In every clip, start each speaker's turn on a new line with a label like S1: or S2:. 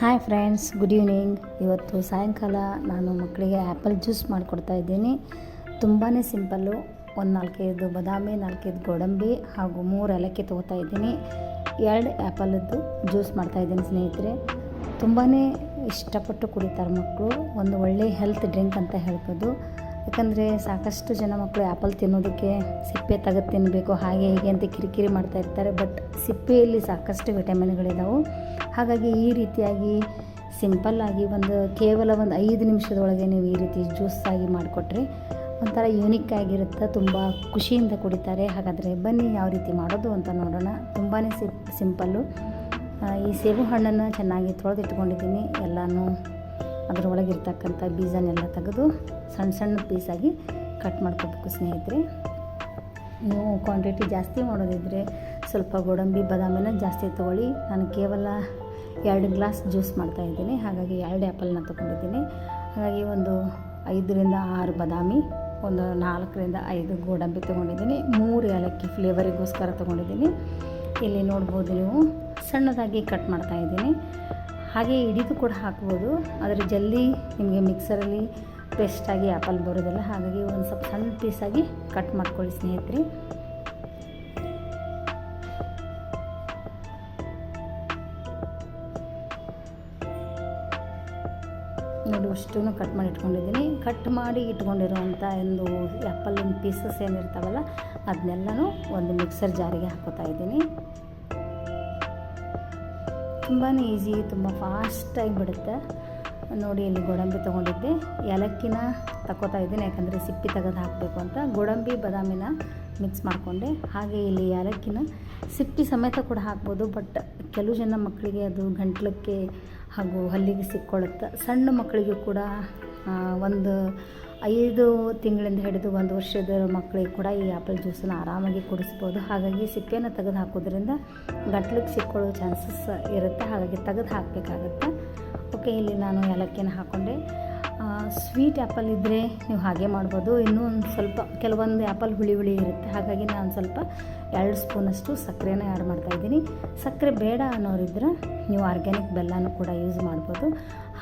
S1: Hi friends good evening ಇವತ್ತು ಸಾಯಂಕಾಲ ನಾನು ಮಕ್ಕಳಿಗೆ ಆ್ಯಪಲ್ ಜ್ಯೂಸ್ ಮಾಡಿಕೊಡ್ತಾ ಇದ್ದೀನಿ. ತುಂಬಾ ಸಿಂಪಲ್ಲು ಒಂದು ನಾಲ್ಕೈದು ಬಾದಾಮಿ, ನಾಲ್ಕೈದು ಗೋಡಂಬಿ ಹಾಗೂ ಮೂರು ಏಲಕ್ಕಿ ತೊಗೋತಾ ಇದ್ದೀನಿ. ಎರಡು ಆ್ಯಪಲದ್ದು ಜ್ಯೂಸ್ ಮಾಡ್ತಾಯಿದ್ದೀನಿ ಸ್ನೇಹಿತರೆ. ತುಂಬಾ ಇಷ್ಟಪಟ್ಟು ಕುಡಿತಾರೆ ಮಕ್ಕಳು. ಒಂದು ಒಳ್ಳೆಯ ಹೆಲ್ತ್ ಡ್ರಿಂಕ್ ಅಂತ ಹೇಳ್ಬೋದು. ಯಾಕಂದರೆ ಸಾಕಷ್ಟು ಜನ ಮಕ್ಕಳು ಆ್ಯಪಲ್ ತಿನ್ನೋದಕ್ಕೆ ಸಿಪ್ಪೆ ತೆಗೆದು ತಿನ್ನಬೇಕು ಹಾಗೆ ಹೀಗೆ ಅಂತ ಕಿರಿಕಿರಿ ಮಾಡ್ತಾ ಇರ್ತಾರೆ. ಬಟ್ ಸಿಪ್ಪೆಯಲ್ಲಿ ಸಾಕಷ್ಟು ವಿಟಮಿನ್ಗಳಿದ್ದಾವೆ ಹಾಗಾಗಿ ಈ ರೀತಿಯಾಗಿ ಸಿಂಪಲ್ಲಾಗಿ ಒಂದು ಕೇವಲ ಒಂದು ಐದು ನಿಮಿಷದೊಳಗೆ ನೀವು ಈ ರೀತಿ ಜ್ಯೂಸ್ ಆಗಿ ಮಾಡಿಕೊಟ್ರೆ ಒಂಥರ ಯೂನಿಕ್ ಆಗಿರುತ್ತೆ, ತುಂಬ ಖುಷಿಯಿಂದ ಕುಡಿತಾರೆ. ಹಾಗಾದರೆ ಬನ್ನಿ ಯಾವ ರೀತಿ ಮಾಡೋದು ಅಂತ ನೋಡೋಣ. ತುಂಬಾ ಸಿಪ್ ಸಿಂಪಲ್ಲು. ಈ ಸೇಬು ಹಣ್ಣನ್ನು ಚೆನ್ನಾಗಿ ತೊಳೆದಿಟ್ಕೊಂಡಿದ್ದೀನಿ. ಎಲ್ಲನೂ ಅದರೊಳಗಿರ್ತಕ್ಕಂಥ ಬೀಜನೆಲ್ಲ ತೆಗೆದು ಸಣ್ಣ ಸಣ್ಣ ಪೀಸಾಗಿ ಕಟ್ ಮಾಡ್ಕೋಬೇಕು ಸ್ನೇಹಿತರೆ. ನೀವು ಕ್ವಾಂಟಿಟಿ ಜಾಸ್ತಿ ಮಾಡೋದಿದ್ದರೆ ಸ್ವಲ್ಪ ಗೋಡಂಬಿ, ಬದಾಮಿನ ಜಾಸ್ತಿ ತೊಗೊಳ್ಳಿ. ನಾನು ಕೇವಲ ಎರಡು ಗ್ಲಾಸ್ ಜ್ಯೂಸ್ ಮಾಡ್ತಾಯಿದ್ದೀನಿ ಹಾಗಾಗಿ ಎರಡು ಆ್ಯಪಲ್ನ ತೊಗೊಂಡಿದ್ದೀನಿ. ಹಾಗಾಗಿ ಒಂದು ಐದರಿಂದ ಆರು ಬಾದಾಮಿ, ಒಂದು ನಾಲ್ಕರಿಂದ ಐದು ಗೋಡಂಬಿ ತೊಗೊಂಡಿದ್ದೀನಿ. ಮೂರು ಏಲಕ್ಕಿ ಫ್ಲೇವರಿಗೋಸ್ಕರ ತೊಗೊಂಡಿದ್ದೀನಿ. ಇಲ್ಲಿ ನೋಡ್ಬೋದು ನೀವು ಸಣ್ಣದಾಗಿ ಕಟ್ ಮಾಡ್ತಾಯಿದ್ದೀನಿ ಹಾಗೆ ಹಿಡಿದು ಕೂಡ ಹಾಕ್ಬೋದು. ಆದರೆ ಜಲ್ದಿ ನಿಮಗೆ ಮಿಕ್ಸರಲ್ಲಿ ಪೇಸ್ಟಾಗಿ ಆ್ಯಪಲ್ ಬರೋದಿಲ್ಲ. ಹಾಗಾಗಿ ಒಂದು ಸ್ವಲ್ಪ ಸಣ್ಣ ಪೀಸಾಗಿ ಕಟ್ ಮಾಡ್ಕೊಳ್ಳಿ ಸ್ನೇಹಿತರೆ. ನೋಡಿ ಅಷ್ಟೂ ಕಟ್ ಮಾಡಿ ಇಟ್ಕೊಂಡಿದ್ದೀನಿ. ಕಟ್ ಮಾಡಿ ಇಟ್ಕೊಂಡಿರುವಂಥ ಒಂದು ಆ್ಯಪಲಿನ ಪೀಸಸ್ ಏನಿರ್ತಾವಲ್ಲ ಅದನ್ನೆಲ್ಲನೂ ಒಂದು ಮಿಕ್ಸರ್ ಜಾರಿಗೆ ಹಾಕೋತಾ ಇದ್ದೀನಿ. ತುಂಬಾ ಈಸಿ ತುಂಬ ಫಾಸ್ಟಾಗಿ ಬಿಡುತ್ತೆ. ನೋಡಿ, ಇಲ್ಲಿ ಗೋಡಂಬಿ ತೊಗೊಂಡಿದ್ದೆ. ಏಲಕ್ಕಿನ ತಗೋತಾ ಇದ್ದೀನಿ, ಯಾಕಂದರೆ ಸಿಪ್ಪಿ ತೆಗೆದು ಹಾಕಬೇಕು ಅಂತ. ಗೋಡಂಬಿ, ಬಾದಾಮಿನ ಮಿಕ್ಸ್ ಮಾಡಿಕೊಂಡೆ. ಹಾಗೆ ಇಲ್ಲಿ ಏಲಕ್ಕಿನ ಸಿಪ್ಪಿ ಸಮೇತ ಕೂಡ ಹಾಕ್ಬೋದು ಬಟ್ ಕೆಲವು ಜನ ಮಕ್ಕಳಿಗೆ ಅದು ಗಂಟ್ಲಕ್ಕೆ ಹಾಗೂ ಹಲ್ಲಿಗೆ ಸಿಕ್ಕೊಳ್ಳುತ್ತೆ. ಸಣ್ಣ ಮಕ್ಕಳಿಗೆ ಕೂಡ ಒಂದು ಐದು ತಿಂಗಳಿಂದ ಹಿಡಿದು ಒಂದು ವರ್ಷದ ಮಕ್ಕಳಿಗೆ ಕೂಡ ಈ ಆ್ಯಪಲ್ ಜ್ಯೂಸನ್ನು ಆರಾಮಾಗಿ ಕುಡಿಸ್ಬೋದು. ಹಾಗಾಗಿ ಸಿಪ್ಪೆಯನ್ನು ತೆಗೆದು ಹಾಕೋದ್ರಿಂದ ಗಂಟ್ಲಿಗೆ ಸಿಕ್ಕೊಳ್ಳೋ ಚಾನ್ಸಸ್ ಇರುತ್ತೆ. ಹಾಗಾಗಿ ತೆಗೆದು ಹಾಕಬೇಕಾಗತ್ತೆ. ಓಕೆ, ಇಲ್ಲಿ ನಾನು ಏಲಕ್ಕಿನ ಹಾಕ್ಕೊಂಡೆ ಸ್ವೀಟ್ ಆ್ಯಪಲ್ ಇದ್ದರೆ ನೀವು ಹಾಗೆ ಮಾಡ್ಬೋದು. ಇನ್ನೂ ಒಂದು ಸ್ವಲ್ಪ, ಕೆಲವೊಂದು ಆ್ಯಪಲ್ ಹುಳಿ ಹುಳಿ ಇರುತ್ತೆ. ಹಾಗಾಗಿ ನಾನು ಸ್ವಲ್ಪ ಎರಡು ಸ್ಪೂನಷ್ಟು ಸಕ್ಕರೆನ ಆ್ಯಡ್ ಮಾಡ್ತಾಯಿದ್ದೀನಿ ಸಕ್ಕರೆ ಬೇಡ ಅನ್ನೋರಿದ್ರೆ ನೀವು ಆರ್ಗ್ಯಾನಿಕ್ ಬೆಲ್ಲನೂ ಕೂಡ ಯೂಸ್ ಮಾಡ್ಬೋದು.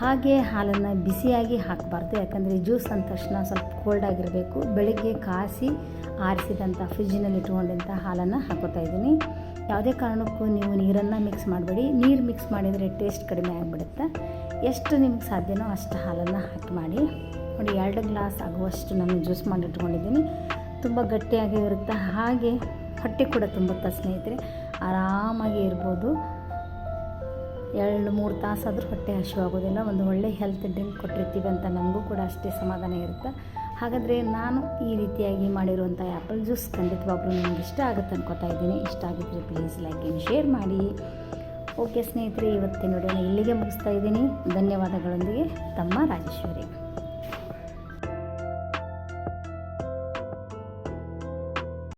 S1: ಹಾಗೆ ಹಾಲನ್ನು ಬಿಸಿಯಾಗಿ ಹಾಕಬಾರ್ದು. ಯಾಕಂದರೆ ಜ್ಯೂಸ್ ಅಂದ ತಕ್ಷಣ ಸ್ವಲ್ಪ ಕೋಲ್ಡ್ ಆಗಿರಬೇಕು. ಬೆಳಿಗ್ಗೆ ಕಾಸಿ ಆರಿಸಿದಂಥ ಫ್ರಿಜ್ಜಿನಲ್ಲಿ ಇಟ್ಕೊಂಡಂಥ ಹಾಲನ್ನು ಹಾಕೋತಾ ಇದ್ದೀನಿ. ಯಾವುದೇ ಕಾರಣಕ್ಕೂ ನೀವು ನೀರನ್ನು ಮಿಕ್ಸ್ ಮಾಡಬೇಡಿ. ನೀರು ಮಿಕ್ಸ್ ಮಾಡಿದರೆ ಟೇಸ್ಟ್ ಕಡಿಮೆ ಆಗಿಬಿಡುತ್ತೆ. ಎಷ್ಟು ನಿಮ್ಗೆ ಸಾಧ್ಯನೋ ಅಷ್ಟು ಹಾಲನ್ನು ಹಾಕಿ ಮಾಡಿ. ನೋಡಿ, ಎರಡು ಗ್ಲಾಸ್ ಆಗುವಷ್ಟು ನಾನು ಜ್ಯೂಸ್ ಮಾಡಿ ಇಟ್ಕೊಂಡಿದ್ದೀನಿ ತುಂಬ ಗಟ್ಟಿಯಾಗಿ ಇರುತ್ತೆ. ಹಾಗೆ ಹೊಟ್ಟೆ ಕೂಡ ತುಂಬುತ್ತೆ ಸ್ನೇಹಿತರೆ, ಆರಾಮಾಗಿ ಇರ್ಬೋದು. ಎರಡು ಮೂರು ತಾಸಾದರೂ ಹೊಟ್ಟೆ ಹಸಿವಾಗೋದಿಲ್ಲ, ಒಂದು ಒಳ್ಳೆ ಹೆಲ್ತ್ ಡ್ರಿಂಕ್ ಕೊಟ್ಟಿರ್ತೀವಿ ಅಂತ ನಮಗೂ ಕೂಡ ಅಷ್ಟೇ ಸಮಾಧಾನ ಇರುತ್ತೆ. ಹಾಗಾದರೆ ನಾನು ಈ ರೀತಿಯಾಗಿ ಮಾಡಿರುವಂಥ ಆ್ಯಪಲ್ ಜ್ಯೂಸ್ ಖಂಡಿತವಾಗ್ಲೂ ನಿಮ್ಗೆ ಇಷ್ಟ ಆಗುತ್ತೆ ಅನ್ಕೋತಾ ಇದ್ದೀನಿ. ಇಷ್ಟ ಆಗಿದ್ದರೆ ಪ್ಲೀಸ್ ಲೈಕ್ ಆ್ಯಂಡ್ ಶೇರ್ ಮಾಡಿ. ಓಕೆ ಸ್ನೇಹಿತರೆ ಇವತ್ತಿನ ವಿಡಿಯೋನ ಇಲ್ಲಿಗೆ ಮುಗಿಸ್ತಾ ಇದ್ದೀನಿ. ಧನ್ಯವಾದಗಳೊಂದಿಗೆ, ತಮ್ಮ ರಾಜೇಶ್ವರಿ.